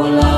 our love.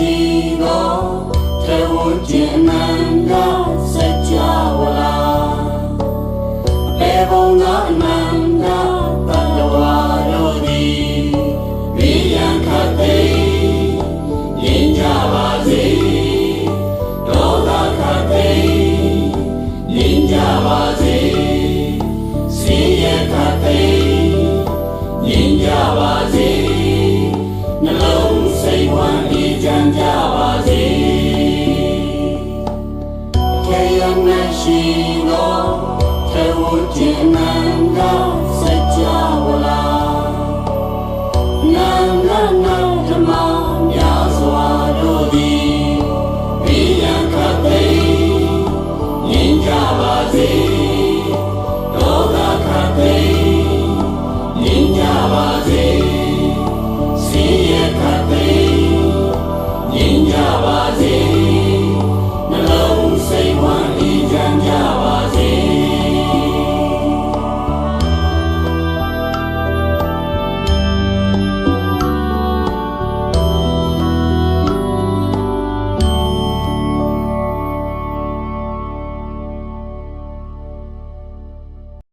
She go, they would demand us. was